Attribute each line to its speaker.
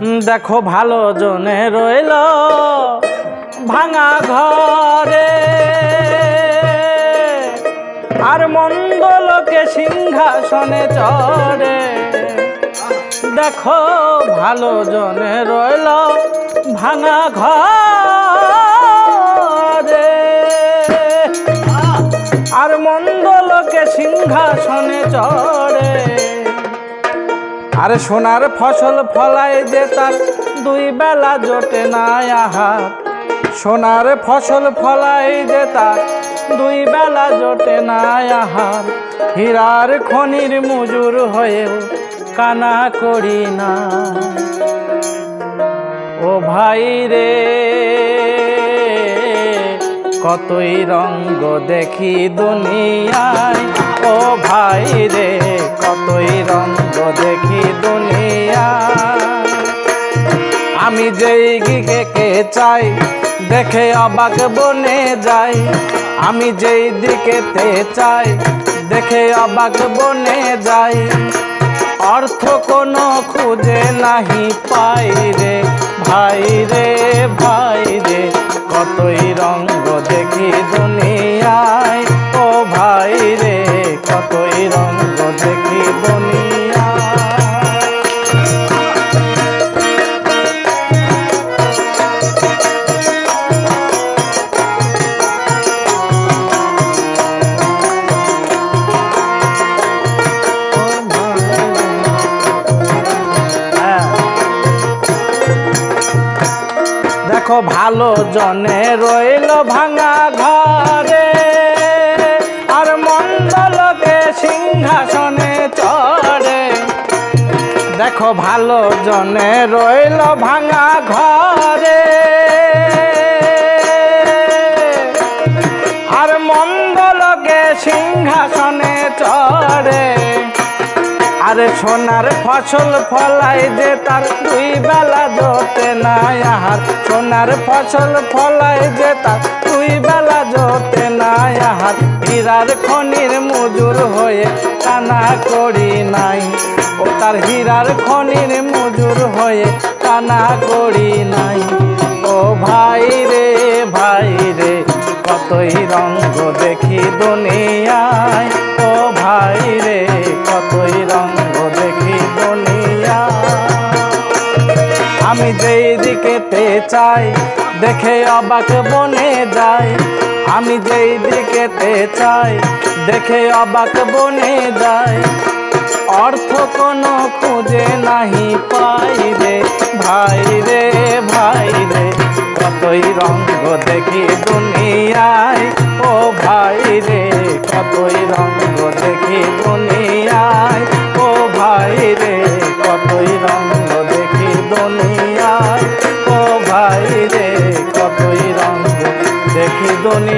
Speaker 1: দেখো ভালো জনে রইল ভাঙা ঘরে। আর মন্দ লোকে সিংহাসনে চড়ে। দেখো ভালো জনে রইল ভাঙা ঘরে। আর মন্দ লোকে সিংহাসনে চড়ে। আর সোনার ফসল ফলায় যে তার দুই বেলা জোটে না আহার। সোনার ফসল ফলায় যে তার দুই বেলা জোটে না আহার। হীরার খনির মজুর হয়েও কানা করি না। ও ভাই রে, কতই রঙ্গ দেখি দুনিয়ায়। ও ভাই রে, কতই রঙ্গ দেখি দুনিয়ায় আমি যেই দিকে চাই, দেখে অবাক বনে যাই। আমি যেই দিকেতে চাই, দেখে অবাক বনে যাই। অর্থ কোনো খুঁজে নাহি পাই রে, ভাই রে ভাই রে। কতই রঙ্গ দেখি ভালো জনে রইল ভাঙা ঘরে। আর মন্দ লোকে সিংহাসনে চড়ে। দেখো ভালো জনে রইল ভাঙা ঘরে। আর মন্দ লোকে সিংহাসনে চড়ে। আরে সোনার ফসল ফলাই যে তার দুই বেলা জোটে না আহার। সোনার ফসল ফলাই যে তার দুই বেলা জোটে না আহার। হীরার খনির মজুর হয়ে কানা করি নাই। ও তার হীরার খনির মজুর হয়ে কানা করি নাই। ও ভাই রে ভাই রে, কতই রঙ্গ দেখি দুনিয়ায়। যেই দিকেতে চাই, দেখে অবাক বনে যাই আমি যেই দিকেতে চাই, দেখে অবাক বনে যাই অর্থ কোনো খুঁজে নাহি পাই রে, ভাই রে ভাই রে। কতই রঙ্গ দেখি দুনিয়ায়। ni